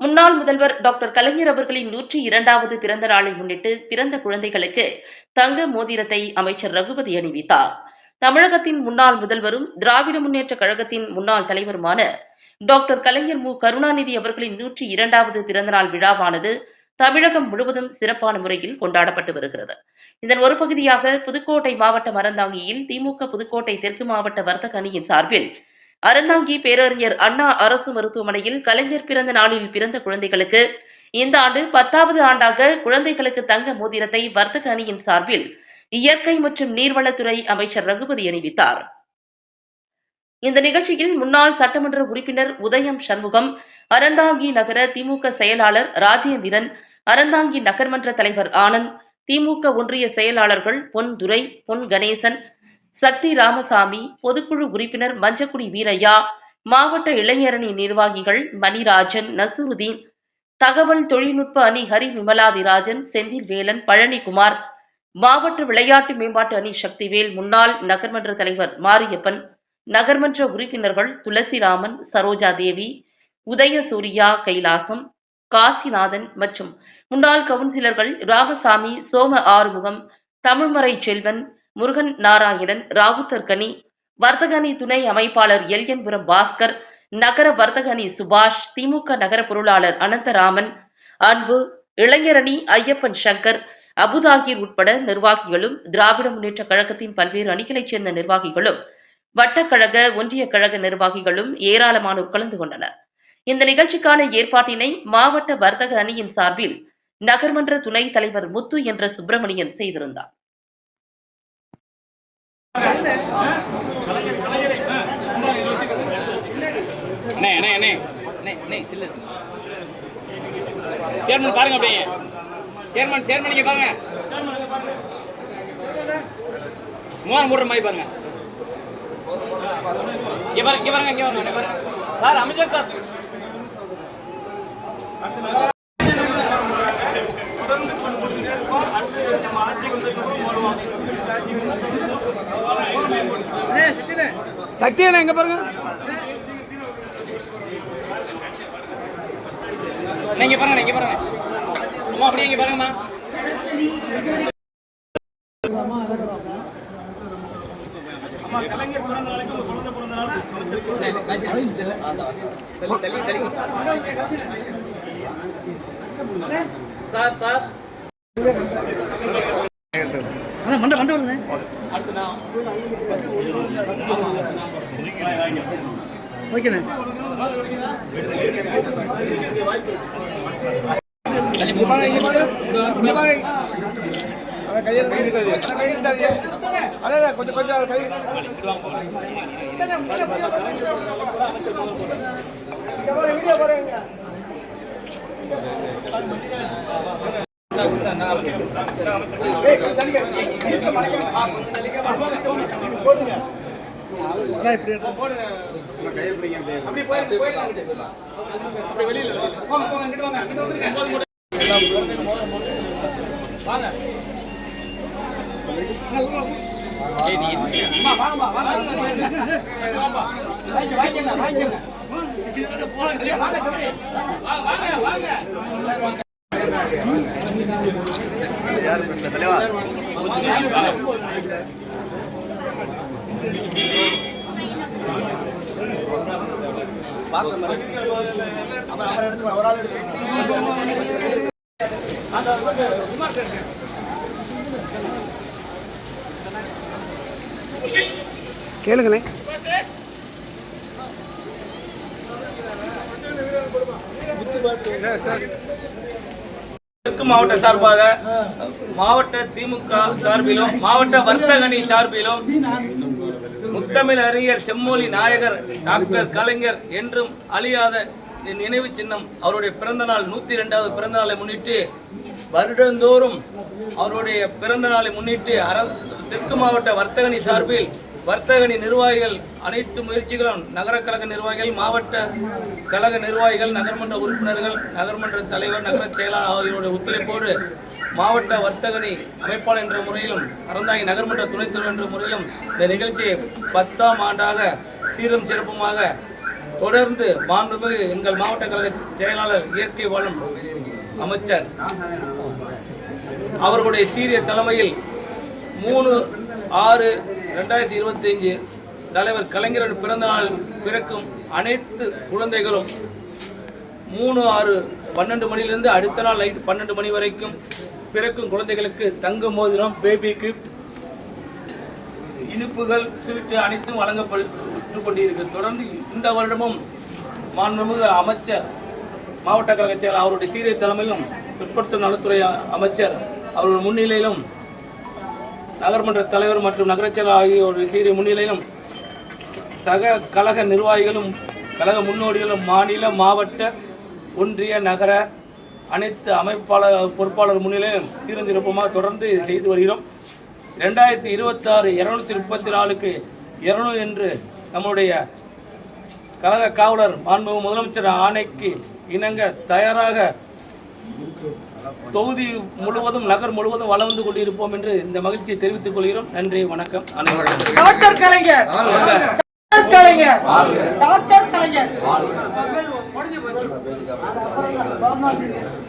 முன்னாள் முதல்வர் டாக்டர் கலைஞர் அவர்களின் நூற்றி இரண்டாவது பிறந்த நாளை முன்னிட்டு பிறந்த குழந்தைகளுக்கு தங்க மோதிரத்தை அமைச்சர் ரகுபதி அணிவித்தார். தமிழகத்தின் முன்னாள் முதல்வரும் திராவிட முன்னேற்ற கழகத்தின் முன்னாள் தலைவருமான டாக்டர் கலைஞர் மு. கருணாநிதி அவர்களின் நூற்றி இரண்டாவது பிறந்தநாள் விழாவானது தமிழகம் முழுவதும் சிறப்பான முறையில் கொண்டாடப்பட்டு வருகிறது. இதன் ஒரு பகுதியாக புதுக்கோட்டை மாவட்ட மரந்தாங்கியில் திமுக புதுக்கோட்டை தெற்கு மாவட்ட வர்த்தக அணியின் சார்பில் அறந்தாங்கி பேரறிஞர் அண்ணா அரசு மருத்துவமனையில் கலைஞர் பிறந்த நாளில் பிறந்த குழந்தைகளுக்கு இந்த ஆண்டு பத்தாவது ஆண்டாக குழந்தைகளுக்கு தங்க மோதிரத்தை வர்த்தக அணியின் சார்பில் இயற்கை மற்றும் நீர்வளத்துறை அமைச்சர் ரகுபதி அணிவித்தார். இந்த நிகழ்ச்சியில் முன்னாள் சட்டமன்ற உறுப்பினர் உதயம் சண்முகம் அறந்தாங்கி நகர திமுக செயலாளர் ராஜேந்திரன் அறந்தாங்கி நகர்மன்ற தலைவர் ஆனந்த் திமுக ஒன்றிய செயலாளர்கள் பொன் துரை பொன் கணேசன் சக்தி ராமசாமி பொதுக்குழு உறுப்பினர் மஞ்சக்குடி வீரையா மாவட்ட இளைஞரணி நிர்வாகிகள் மணிராஜன் நசுருதீன் தகவல் தொழில்நுட்ப அணி ஹரி விமலாதிராஜன் செந்தில் வேலன் பழனிக்குமார் மாவட்ட விளையாட்டு மேம்பாட்டு அணி சக்திவேல் முன்னாள் நகர்மன்ற தலைவர் மாரியப்பன் நகர்மன்ற உறுப்பினர்கள் துளசிராமன் சரோஜா தேவி உதயசூரியா கைலாசம் காசிநாதன் மற்றும் முன்னாள் கவுன்சிலர்கள் ராமசாமி சோம ஆறுமுகம் தமிழ்மறை செல்வன் முருகன் நாராயணன் ராவுத்தர் கனி வர்த்தக அணி துணை அமைப்பாளர் எல்யன்புரம் பாஸ்கர் நகர வர்த்தக அணி சுபாஷ் திமுக நகர பொருளாளர் அனந்தராமன் அன்பு இளைஞரணி ஐயப்பன் சங்கர் அபுதாகிர் உட்பட நிர்வாகிகளும் திராவிட முன்னேற்ற கழகத்தின் பல்வேறு அணிகளைச் சேர்ந்த நிர்வாகிகளும் வட்டக்கழக ஒன்றிய கழக நிர்வாகிகளும் ஏராளமானோர் கலந்து கொண்டனர். இந்த நிகழ்ச்சிக்கான ஏற்பாட்டினை மாவட்ட வர்த்தக அணியின் சார்பில் நகர்மன்ற துணைத் தலைவர் முத்து என்ற சுப்பிரமணியன் செய்திருந்தார். அண்ணே அண்ணே அண்ணே. அண்ணே அண்ணே சில்லு சேர்மன் பாருங்க அப்படியே. சேர்மன் சேர்மன் இங்க பாருங்க. மூவாரம் மூடுற மாதிரி பாருங்க. இங்க பாருங்க இங்க பாருங்க இங்க பாருங்க. சார் அமைச்சர் சார். சக்தி அண்ணா எங்க பாருங்க. நீங்க பாருங்க இங்க பாருங்க. அம்மா அப்படியே இங்க பாருங்கம்மா. Sir sir. அண்ணா மண்டை மண்டை வருங்க ஓகேண்ணே கொஞ்சம் கொஞ்சம் கை வீடியோ பாருங்க அண்ணா இப்படி எடுத்து போடுங்க கையை பிடிங்க அப்படியே போய் போயிடலாம் அப்படியே வெளியில போங்க போங்க இங்கிட்டு வாங்க இங்கிட்டு வந்துருங்க. ஆள் எடுத்து கேளுங்களேன் தெற்கு மாவட்ட சார்பாக மாவட்ட திமுக சார்பிலும் மாவட்ட வர்த்தகணி சார்பிலும் முத்தமிழ் அறிஞர் செம்மொழி நாயகர் டாக்டர் கலைஞர் என்றும் அழியாத நினைவு சின்னம் அவருடைய பிறந்த நாள் நூத்தி ரெண்டாவது பிறந்த நாளை முன்னிட்டு வருடந்தோறும் அவருடைய பிறந்த நாளை முன்னிட்டு அர தெற்கு மாவட்ட வர்த்தகணி சார்பில் வர்த்தகணி நிர்வாகிகள் அனைத்து முயற்சிகளும் நகர கழக நிர்வாகிகள் மாவட்ட கழக நிர்வாகிகள் நகர்மன்ற உறுப்பினர்கள் நகர்மன்ற தலைவர் நகர செயலாளர் ஆகியோருடைய ஒத்துழைப்போடு மாவட்ட வர்த்தகணி அமைப்பாளர் என்ற முறையிலும் அறந்தாங்கி நகர்மன்ற துணைத் தலைவர் என்ற முறையிலும் இந்த நிகழ்ச்சியை பத்தாம் ஆண்டாக சீரும் சிறப்புமாக தொடர்ந்து மாண்புமிகு எங்கள் மாவட்ட கழக செயலாளர் இயற்கை வளம் அமைச்சர் அவர்களுடைய சீரிய தலைமையில் மூணு ஆறு ரெண்டாயிரத்தி இருபத்தஞ்சு தலைவர் கலைஞரின் பிறந்த நாள் பிறக்கும் அனைத்து குழந்தைகளும் மூணு ஆறு பன்னெண்டு மணிலிருந்து அடுத்த நாள் நைட்டு பன்னெண்டு மணி வரைக்கும் பிறக்கும் குழந்தைகளுக்கு தங்க மோதிரம் பேபிக்கு இனிப்புகள் ஸ்வீட்டு அனைத்தும் வழங்கப்பட்டு கொண்டிருக்கு. தொடர்ந்து இந்த வருடமும் மாண்புமிகு அமைச்சர் மாவட்ட கழக செயலர் அவருடைய சீரிய தலைமையிலும் பிற்படுத்தும் நலத்துறை அமைச்சர் அவருடைய முன்னிலையிலும் நகர்மன்ற தலைவர் மற்றும் நகரச் செயலர் ஆகியோருடைய சீரிய முன்னிலையிலும் சக கழக நிர்வாகிகளும் கழக முன்னோடிகளும் மாநில மாவட்ட ஒன்றிய நகர அனைத்து அமைப்பாளர் பொறுப்பாளர் முன்னிலையிலும் சீரந்திருப்பமாக தொடர்ந்து செய்து வருகிறோம். ரெண்டாயிரத்தி இருபத்தாறு இருநூத்தி முப்பத்தி நாலுக்கு இருநூறு என்று நம்முடைய கழக காவலர் மாண்புமிகு முதலமைச்சர் ஆணைக்கு இணங்க தயாராக தொகுதி முழுவதும் நகர் முழுவதும் வளர்ந்து கொண்டிருப்போம் என்று இந்த மகிழ்ச்சியை தெரிவித்துக் கொள்கிறோம். நன்றி வணக்கம் அனைவருக்கும்.